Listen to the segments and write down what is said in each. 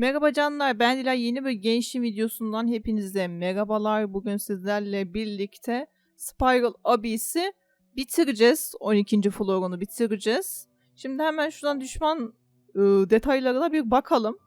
Merhaba canlar, ben Dila. Yeni bir gençliğim videosundan hepinize merhabalar. Bugün sizlerle birlikte Spiral Abyss'i bitireceğiz. 12. florunu bitireceğiz. Şimdi hemen şuradan düşman ıı, detaylarına bir bakalım.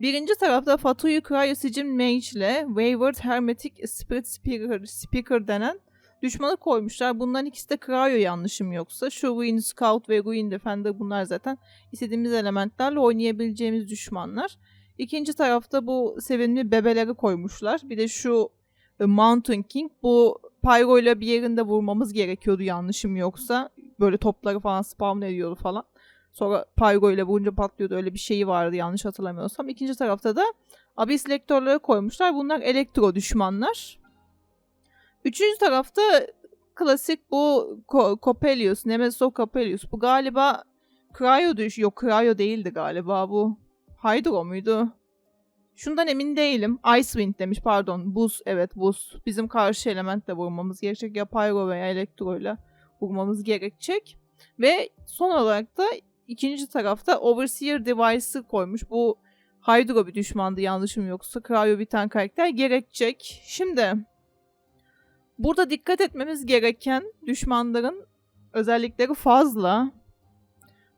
Birinci tarafta Fatuyu Cryosicim Mage ile Wayward Hermetic Spirit Speaker, Speaker denen düşmanı koymuşlar. Bunların ikisi de Cryo yanlışım yoksa. Şu Ruin Scout ve Ruin Defender bunlar zaten istediğimiz elementlerle oynayabileceğimiz düşmanlar. İkinci tarafta bu sevimli bebeleri koymuşlar. Bir de şu e, Mountain King. Bu Pyro ile bir yerinde vurmamız gerekiyordu yanlışım yoksa. Böyle topları falan spawn ediyordu falan. Sonra Pyro ile vurunca patlıyordu. Öyle bir şeyi vardı yanlış hatırlamıyorsam. İkinci tarafta da Abyss Lektörleri koymuşlar. Bunlar elektro düşmanlar. Üçüncü tarafta klasik bu Coppelius, Nemesis Coppelius. Bu galiba Cryo düş. Yok Cryo değildi galiba bu. Hydro muydu? Şundan emin değilim. Icewind demiş pardon. Buz evet buz. Bizim karşı elementle vurmamız gerekecek. Ya Pyro veya Elektro ile vurmamız gerekecek. Ve son olarak da ikinci tarafta Overseer Device'ı koymuş. Bu Hydro bir düşmandı yanlışım yoksa. Cryo biten karakter gerekecek. Şimdi burada dikkat etmemiz gereken düşmanların özellikleri fazla.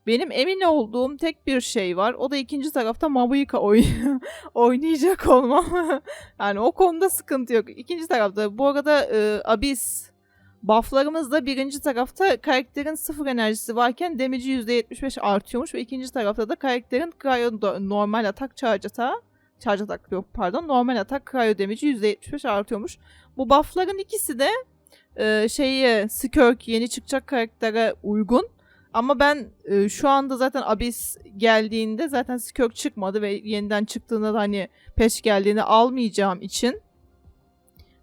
Benim emin olduğum tek bir şey var. O da ikinci tarafta Mabuika oy oynayacak olmam. yani o konuda sıkıntı yok. İkinci tarafta bu arada e, Abyss bufflarımız da birinci tarafta karakterin sıfır enerjisi varken damage'i %75 artıyormuş ve ikinci tarafta da karakterin cryo normal atak charge atağı charge atak yok pardon normal atak cryo damage'i %75 artıyormuş. Bu buffların ikisi de e, şeyi Skirk yeni çıkacak karaktere uygun. Ama ben e, şu anda zaten Abyss geldiğinde zaten Skirk çıkmadı ve yeniden çıktığında da hani peş geldiğini almayacağım için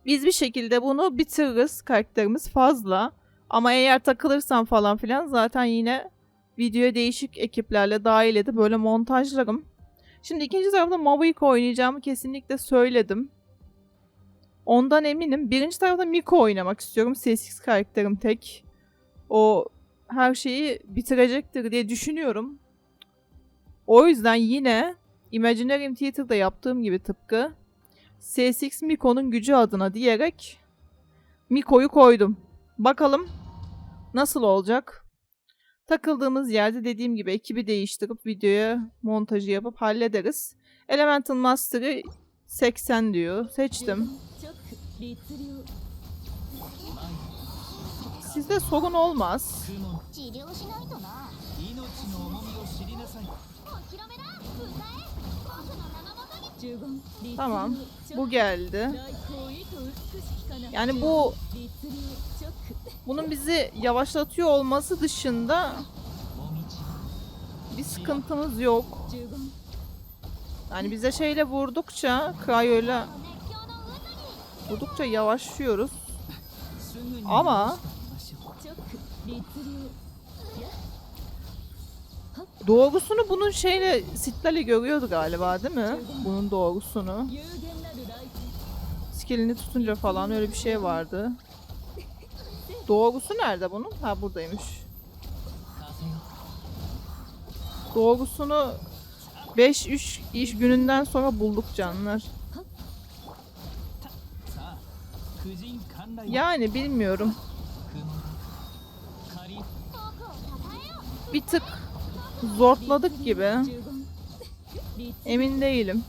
biz bir şekilde bunu bitiririz. Karakterimiz fazla. Ama eğer takılırsam falan filan zaten yine videoya değişik ekiplerle dahil edip böyle montajlarım. Şimdi ikinci tarafta Mavic oynayacağımı kesinlikle söyledim. Ondan eminim. Birinci tarafta Miko oynamak istiyorum. Sessiz karakterim tek. O her şeyi bitirecektir diye düşünüyorum. O yüzden yine Imaginarium Theater'da yaptığım gibi tıpkı SSX Miko'nun gücü adına diyerek Miko'yu koydum. Bakalım nasıl olacak? Takıldığımız yerde dediğim gibi ekibi değiştirip videoya montajı yapıp hallederiz. Elemental Master'ı 80 diyor. Seçtim. Sizde sorun olmaz. Tamam. Bu geldi. Yani bu bunun bizi yavaşlatıyor olması dışında bir sıkıntımız yok. Yani bize şeyle vurdukça, Cryo'yla vurdukça yavaşlıyoruz. Ama Doğrusunu bunun şeyle Sitlal'i görüyordu galiba değil mi? Bunun doğrusunu. Skillini tutunca falan öyle bir şey vardı. Doğrusu nerede bunun? Ha buradaymış. Doğrusunu 5-3 iş gününden sonra bulduk canlar. Yani bilmiyorum. Bir tık zortladık gibi. Emin değilim.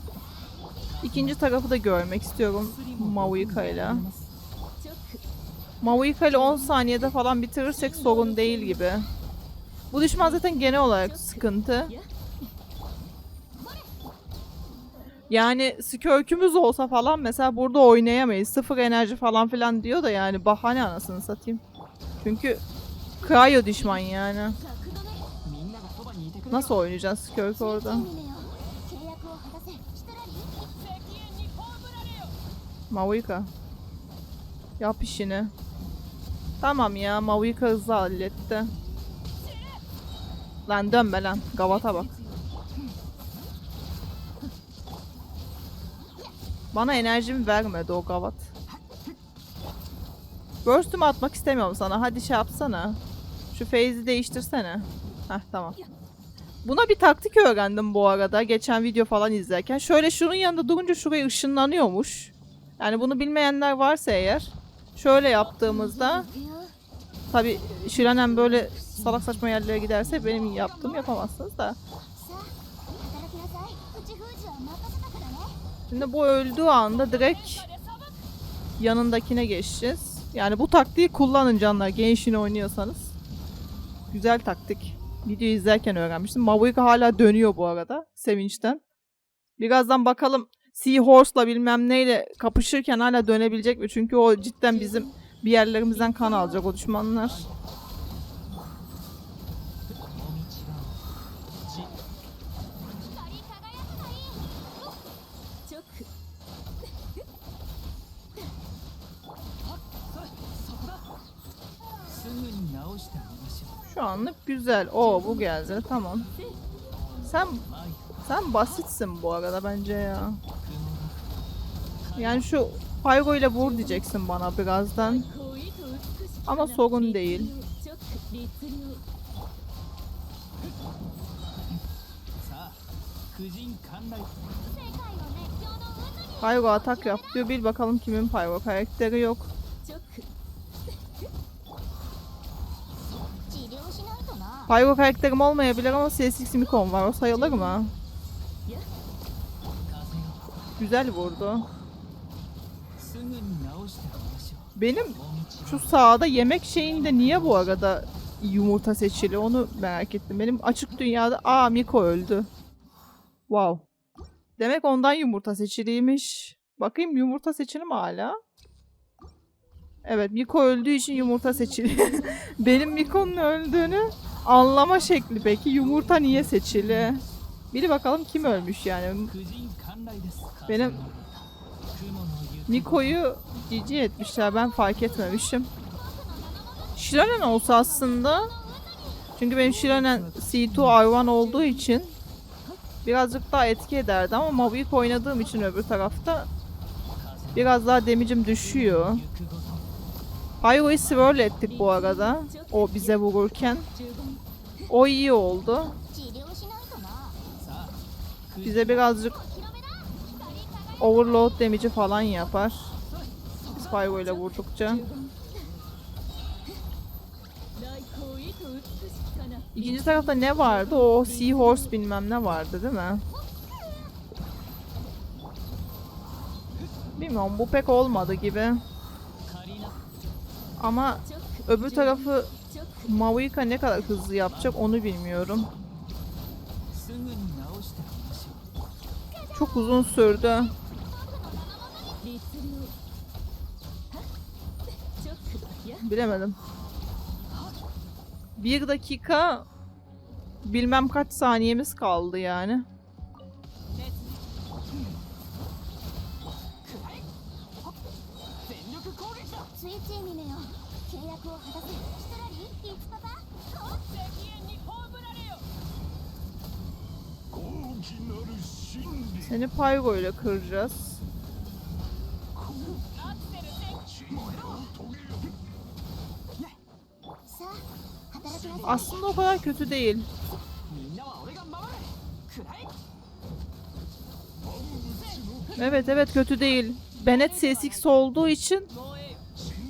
İkinci tarafı da görmek istiyorum Mavuika ile. Mavuika ile 10 saniyede falan bitirirsek sorun değil gibi. Bu düşman zaten genel olarak sıkıntı. Yani skörkümüz olsa falan mesela burada oynayamayız. Sıfır enerji falan filan diyor da yani bahane anasını satayım. Çünkü Cryo düşman yani. Nasıl oynayacağız Kirk orada? Mavuika. Yap işini. Tamam ya Mavuika hızlı halletti. Lan dönme lan. Gavata bak. Bana enerjimi vermedi o gavat. Burst'ümü atmak istemiyorum sana. Hadi şey yapsana. Şu phase'i değiştirsene. Heh tamam. Buna bir taktik öğrendim bu arada. Geçen video falan izlerken. Şöyle şunun yanında durunca şuraya ışınlanıyormuş. Yani bunu bilmeyenler varsa eğer. Şöyle yaptığımızda. Tabi Şilenem böyle salak saçma yerlere giderse benim yaptığım yapamazsınız da. Şimdi bu öldüğü anda direkt yanındakine geçeceğiz. Yani bu taktiği kullanın canlar. Genshin oynuyorsanız. Güzel taktik. Video izlerken öğrenmiştim. Mavuika hala dönüyor bu arada. Sevinçten. Birazdan bakalım Seahorse'la bilmem neyle kapışırken hala dönebilecek mi? Çünkü o cidden bizim bir yerlerimizden kan alacak o düşmanlar. Şu anlık güzel. O bu geldi. Tamam. Sen sen basitsin bu arada bence ya. Yani şu Pyro ile vur diyeceksin bana birazdan. Ama sorun değil. Pyro atak yap diyor. Bil bakalım kimin Pyro karakteri yok. Haygo karakterim olmayabilir ama CSX Mikon var. O sayılır mı? Güzel vurdu. Benim şu sağda yemek şeyinde niye bu arada yumurta seçili onu merak ettim. Benim açık dünyada aa Miko öldü. Wow. Demek ondan yumurta seçiliymiş. Bakayım yumurta seçili mi hala? Evet Miko öldüğü için yumurta seçili. Benim Miko'nun öldüğünü Anlama şekli peki. Yumurta niye seçili? Biri bakalım kim ölmüş yani. Benim Niko'yu cici etmişler. Ben fark etmemişim. Şironen olsa aslında. Çünkü benim Şironen C2 Arvan olduğu için birazcık daha etki ederdi ama Mavic oynadığım için öbür tarafta biraz daha demicim düşüyor. Highway swirl ettik bu arada. O bize vururken. O iyi oldu. Bize birazcık overload damage'i falan yapar. Spyro ile vurdukça. İkinci tarafta ne vardı? O Seahorse bilmem ne vardı değil mi? Bilmiyorum bu pek olmadı gibi. Ama öbür tarafı Mavuika ne kadar hızlı yapacak onu bilmiyorum. Çok uzun sürdü. Bilemedim. Bir dakika bilmem kaç saniyemiz kaldı yani. Seni paygo ile kıracağız. Aslında o kadar kötü değil. Evet evet kötü değil. Bennett CSX olduğu için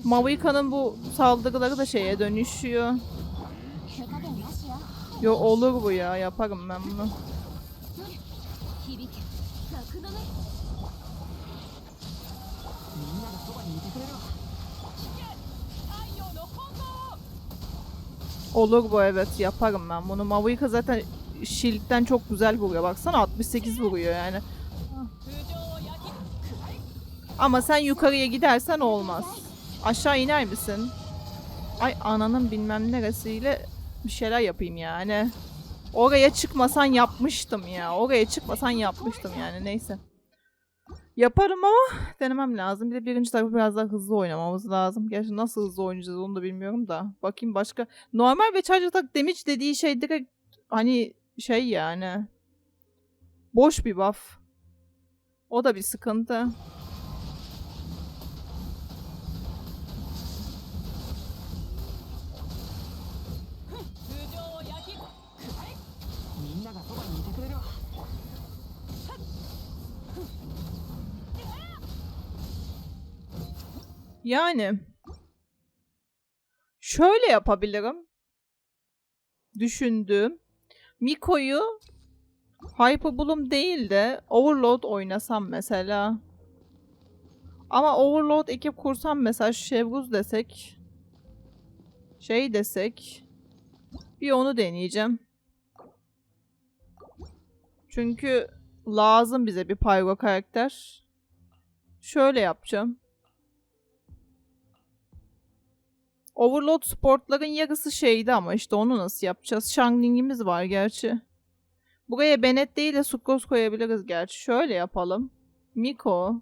Mavica'nın bu saldırıları da şeye dönüşüyor. Yo olur bu ya yaparım ben bunu. Olur bu evet yaparım ben bunu. Mavuika zaten Shield'den çok güzel vuruyor. Baksana 68 vuruyor yani. Ama sen yukarıya gidersen olmaz. Aşağı iner misin? Ay ananın bilmem neresiyle bir şeyler yapayım yani. Oraya çıkmasan yapmıştım ya. Oraya çıkmasan yapmıştım yani neyse. Yaparım ama denemem lazım. Bir de birinci tarafı biraz daha hızlı oynamamız lazım. Gerçi nasıl hızlı oynayacağız onu da bilmiyorum da. Bakayım başka. Normal ve charge attack damage dediği şey direkt hani şey yani. Boş bir buff. O da bir sıkıntı. Yani şöyle yapabilirim. Düşündüğüm. Miko'yu Hyper Bloom değil de Overload oynasam mesela. Ama Overload ekip kursam mesela Şevguz desek. Şey desek. Bir onu deneyeceğim. Çünkü lazım bize bir Pyro karakter. Şöyle yapacağım. Overload sportların yarısı şeydi ama işte onu nasıl yapacağız? Shangling'imiz var gerçi. Buraya Bennett değil de Sucrose koyabiliriz gerçi. Şöyle yapalım. Miko.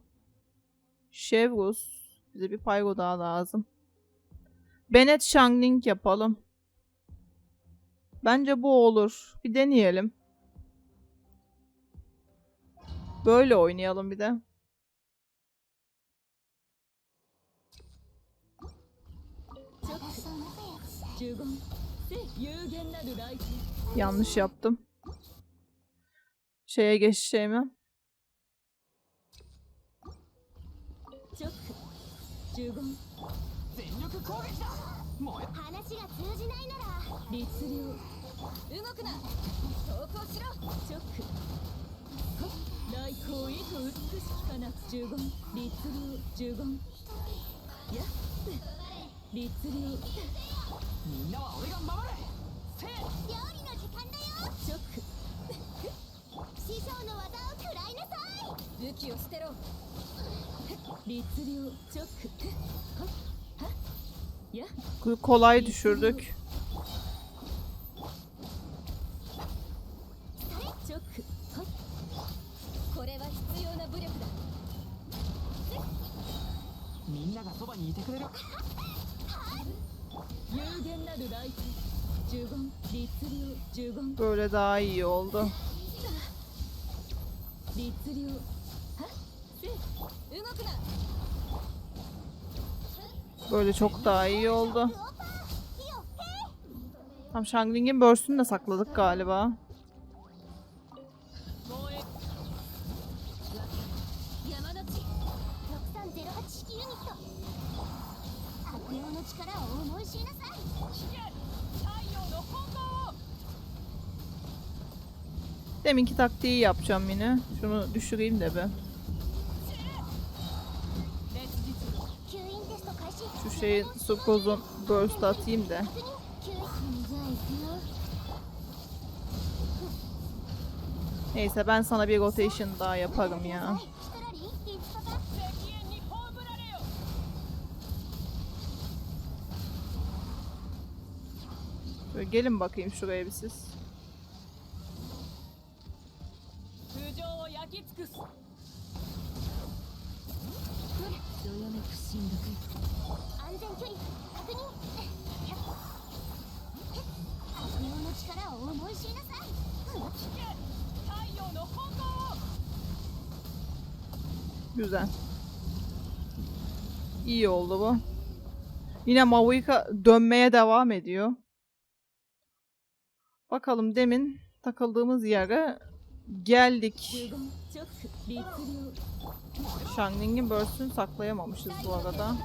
Chevrus. Bize bir Pyro daha lazım. Bennett Shangling yapalım. Bence bu olur. Bir deneyelim. Böyle oynayalım bir de. Yanlış yaptım. Şeye geçeceğimi. みんなは俺が守れせ料理の時間だよショック師匠の技を食らいなさい武器を捨てろ律令ョックははや Böyle daha iyi oldu. Böyle çok daha iyi oldu. Tam Shangling'in börsünü de sakladık galiba. Deminki taktiği yapacağım yine. Şunu düşüreyim de ben. Şu şeyi Sokoz'un burst atayım da. Neyse ben sana bir rotation daha yaparım ya. Şöyle gelin bakayım şuraya bir siz. 常を焼き尽くすどよめく進安全距離確認悪用の力を思い知りなさい太陽の本能 Güzel. İyi oldu bu. Yine Mavuika dönmeye devam ediyor. Bakalım demin takıldığımız yere Geldik. Shangling'in börsünü saklayamamışız bu arada.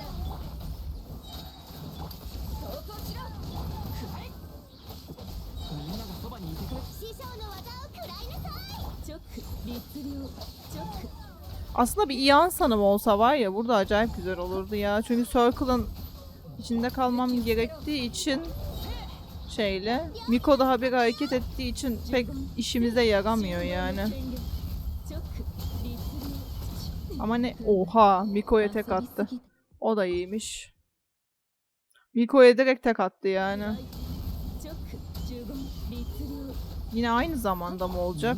Aslında bir iyan sanım olsa var ya burada acayip güzel olurdu ya. Çünkü Circle'ın içinde kalmam gerektiği için şeyle. Miko daha bir hareket ettiği için pek işimize yaramıyor yani. Ama ne? Oha! Miko'ya tek attı. O da iyiymiş. Miko'ya direkt tek attı yani. Yine aynı zamanda mı olacak?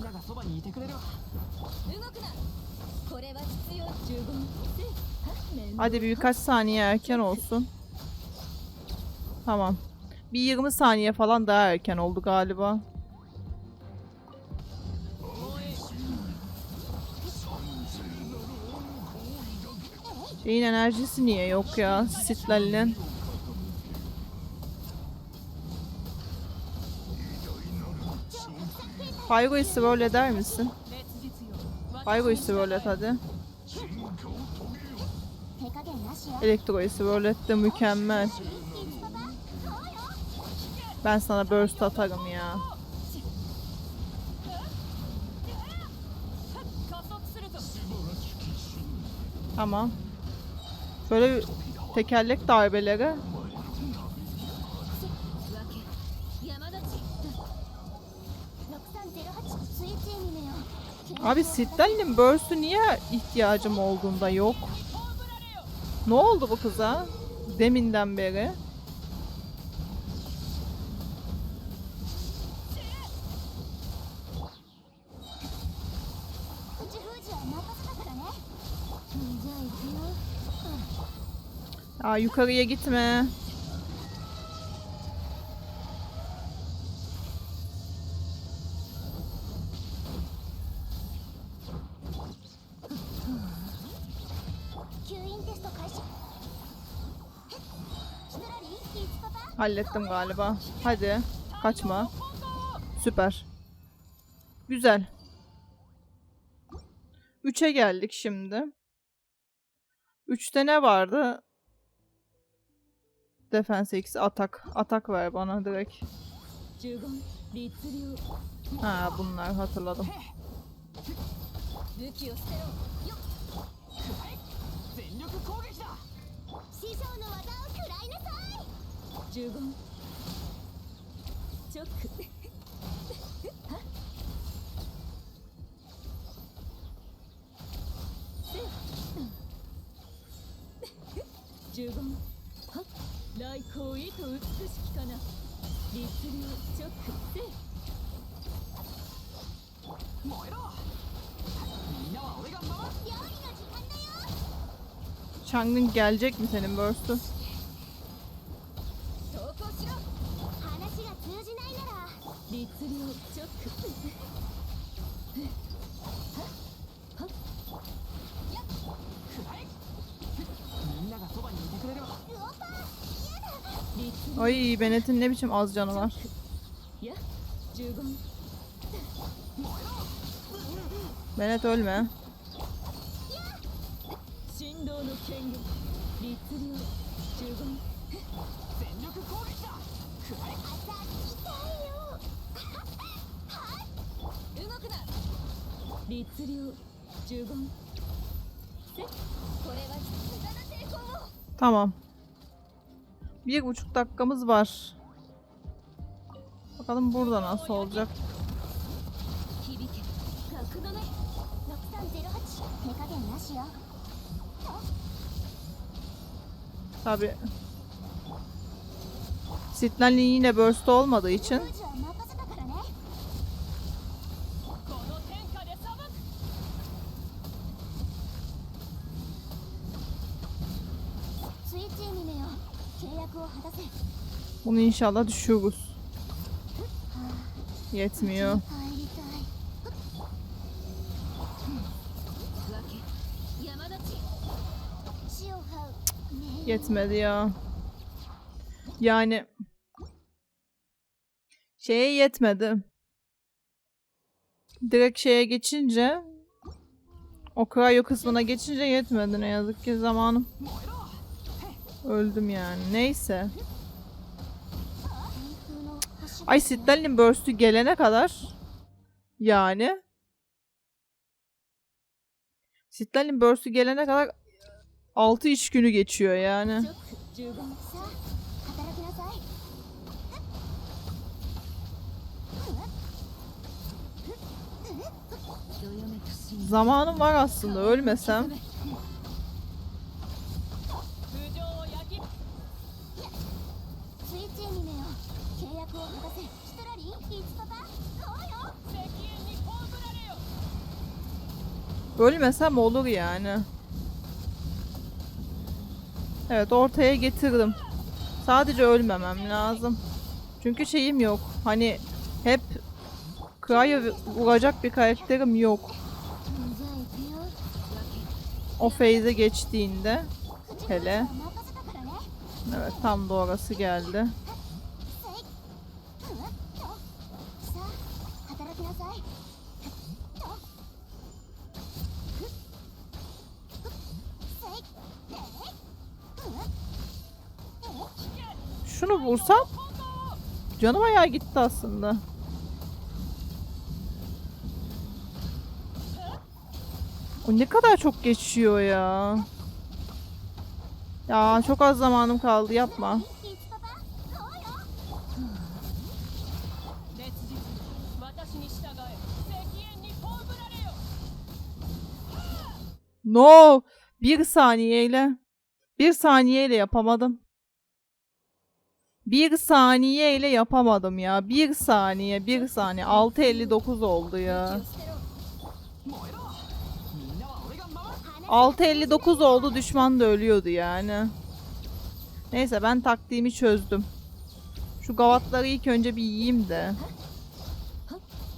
Hadi bir birkaç saniye erken olsun. Tamam. Bir 20 saniye falan daha erken oldu galiba. Şeyin enerjisi niye yok ya sitlerle? Faygo'yu swirl eder misin? Faygo'yu swirl et hadi. Elektro'yu swirl et mükemmel. Ben sana burst atarım ya. Tamam. Böyle tekerlek darbeleri. Abi Siddel'in burst'ü niye ihtiyacım olduğunda yok? Ne oldu bu kıza? Deminden beri. Aa, yukarıya gitme. Hallettim galiba. Hadi. Kaçma. Süper. Güzel. 3'e geldik şimdi. Üçte ne vardı? Defense X atak. Atak ver bana direkt. Ha bunlar hatırladım. 美しきかな律流チョックせ燃えろみんなは俺が守る料理の時間だよ Chang'ın gelecek mi senin burst'u? Ay Bennett'in ne biçim az canı var. Bennett ölme. Tamam bir buçuk dakikamız var. Bakalım burada nasıl olacak. Tabi. Signal'in yine burst olmadığı için Bunu inşallah düşürürüz. Yetmiyor. Yetmedi ya. Yani şeye yetmedi. Direkt şeye geçince o krayo kısmına geçince yetmedi ne yazık ki zamanım. Öldüm yani. Neyse. Ay Stalin Burst'ü gelene kadar yani Stalin Burst'ü gelene kadar 6 iş günü geçiyor yani. Zamanım var aslında ölmesem. Bölmesem olur yani. Evet ortaya getirdim. Sadece ölmemem lazım. Çünkü şeyim yok. Hani hep Kraya vuracak bir karakterim yok. O feyze geçtiğinde hele. Evet tam da orası geldi. Canım ayağa gitti aslında. O ne kadar çok geçiyor ya. Ya çok az zamanım kaldı yapma. No! Bir saniyeyle. Bir saniyeyle yapamadım. Bir saniye ile yapamadım ya. Bir saniye, bir saniye. 6.59 oldu ya. 6.59 oldu düşman da ölüyordu yani. Neyse ben taktiğimi çözdüm. Şu gavatları ilk önce bir yiyeyim de.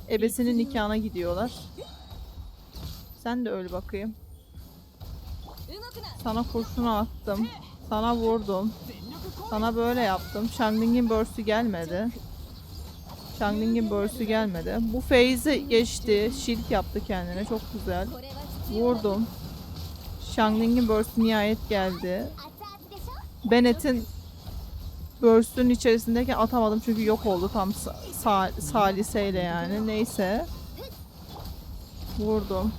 Ebesinin nikahına gidiyorlar. Sen de öl bakayım. Sana kurşunu attım. Sana vurdum. Sana böyle yaptım. Shangling'in börsü gelmedi. Shangling'in börsü gelmedi. Bu feyze geçti. Şilk yaptı kendine. Çok güzel. Vurdum. Shangling'in börsü nihayet geldi. Bennett'in börsünün içerisindeki atamadım çünkü yok oldu tam sa sa saliseyle yani. Neyse. Vurdum.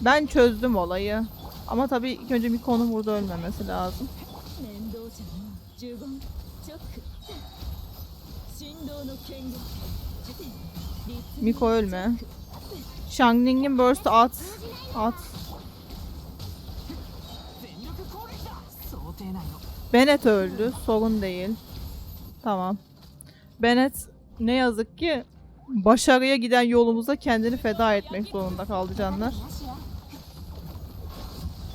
Ben çözdüm olayı. Ama tabii ilk önce bir konu burada ölmemesi lazım. 面倒じゃのう呪言チョック振動の権限律 Miko ölme. Shangding'in burst'ü at. At. 全力攻撃だ想定内の Bennett öldü. Sorun değil. Tamam. Bennett ne yazık ki başarıya giden yolumuza kendini feda etmek zorunda kaldı canlar. なしよ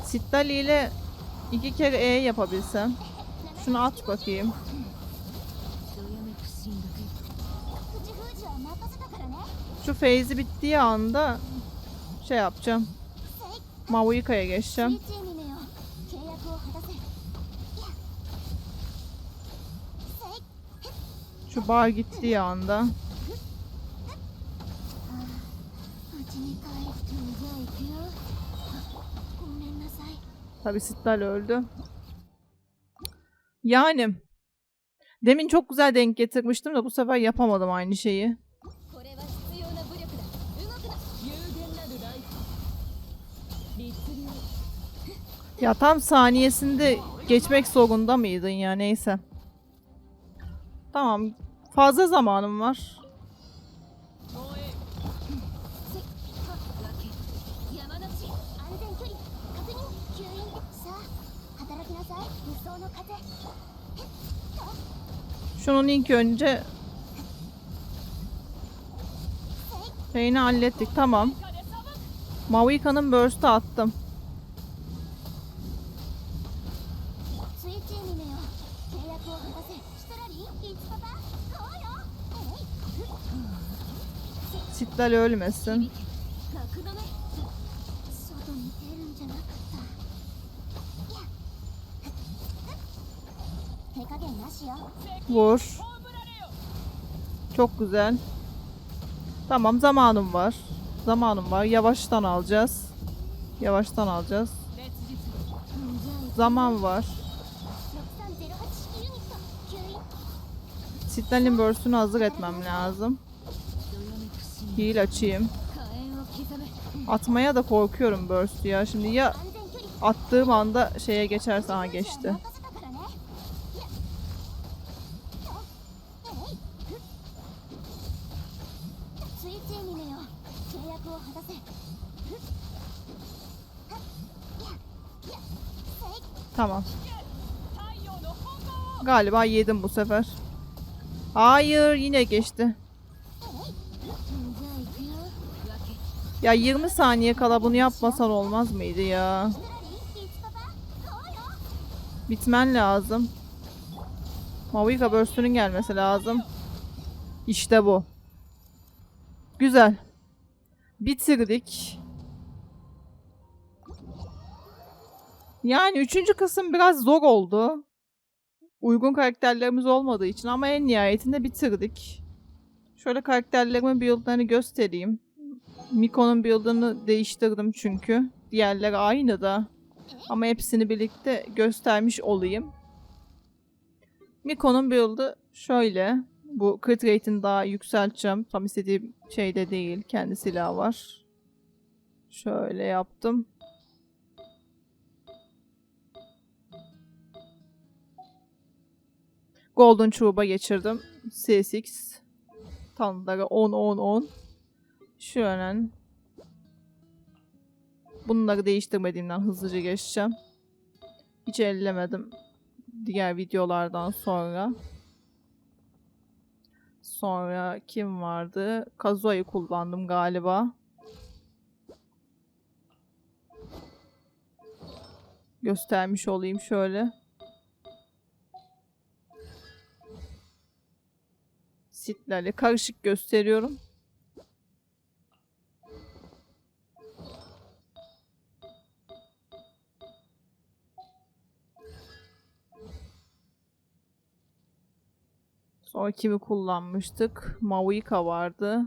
Sittali ile iki kere E yapabilsem. Şunu at bakayım. Şu feyzi bittiği anda şey yapacağım. Mavuika'ya geçeceğim. Şu bar gittiği anda. Tabi Sittal öldü. Yani demin çok güzel denk getirmiştim de bu sefer yapamadım aynı şeyi. Ya tam saniyesinde geçmek zorunda mıydın ya neyse. Tamam. Fazla zamanım var. Şunun ilk önce şeyini hallettik. Tamam. Mavika'nın burst'u attım. Sitlal ölmesin. Vur. Çok güzel. Tamam zamanım var. Zamanım var. Yavaştan alacağız. Yavaştan alacağız. Zaman var. Sitnal'in börsünü hazır etmem lazım. Heal açayım. Atmaya da korkuyorum börsü ya. Şimdi ya attığım anda şeye geçerse ha geçti. Tamam. Galiba yedim bu sefer. Hayır yine geçti. Ya 20 saniye kala bunu yapmasan olmaz mıydı ya? Bitmen lazım. Mavuika Burst'ünün gelmesi lazım. İşte bu. Güzel. Bitirdik. Yani üçüncü kısım biraz zor oldu. Uygun karakterlerimiz olmadığı için ama en nihayetinde bitirdik. Şöyle karakterlerimin build'larını göstereyim. Miko'nun build'ını değiştirdim çünkü. Diğerleri aynı da. Ama hepsini birlikte göstermiş olayım. Miko'nun build'ı şöyle. Bu crit rate'ini daha yükselteceğim. Tam istediğim şeyde değil. Kendi silahı var. Şöyle yaptım. Golden Chube'a geçirdim. C6. Tanrıları 10 10 10. Şöyle. Bunları değiştirmediğimden hızlıca geçeceğim. Hiç ellemedim diğer videolardan sonra. Sonra kim vardı? Kazuha'yı kullandım galiba. Göstermiş olayım şöyle. Sitlerle karışık gösteriyorum. Sonra kimi kullanmıştık? Mauika vardı.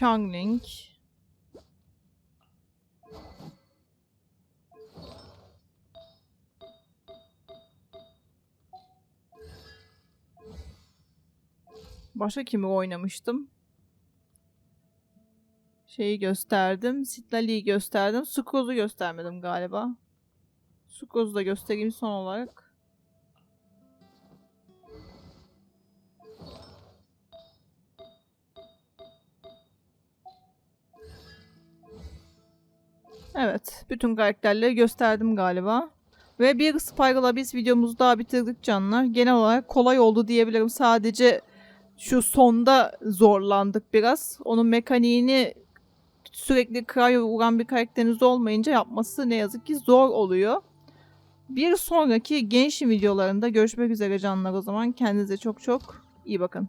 Shangling. Başka kimi oynamıştım? Şeyi gösterdim. Sitlali'yi gösterdim. Sukroz'u göstermedim galiba. Sukroz'u da göstereyim son olarak. Evet. Bütün karakterleri gösterdim galiba. Ve bir Spiral Abyss videomuzu daha bitirdik canlar. Genel olarak kolay oldu diyebilirim. Sadece şu sonda zorlandık biraz. Onun mekaniğini sürekli cryo vuran bir karakteriniz olmayınca yapması ne yazık ki zor oluyor. Bir sonraki Genshin videolarında görüşmek üzere canlar o zaman. Kendinize çok çok iyi bakın.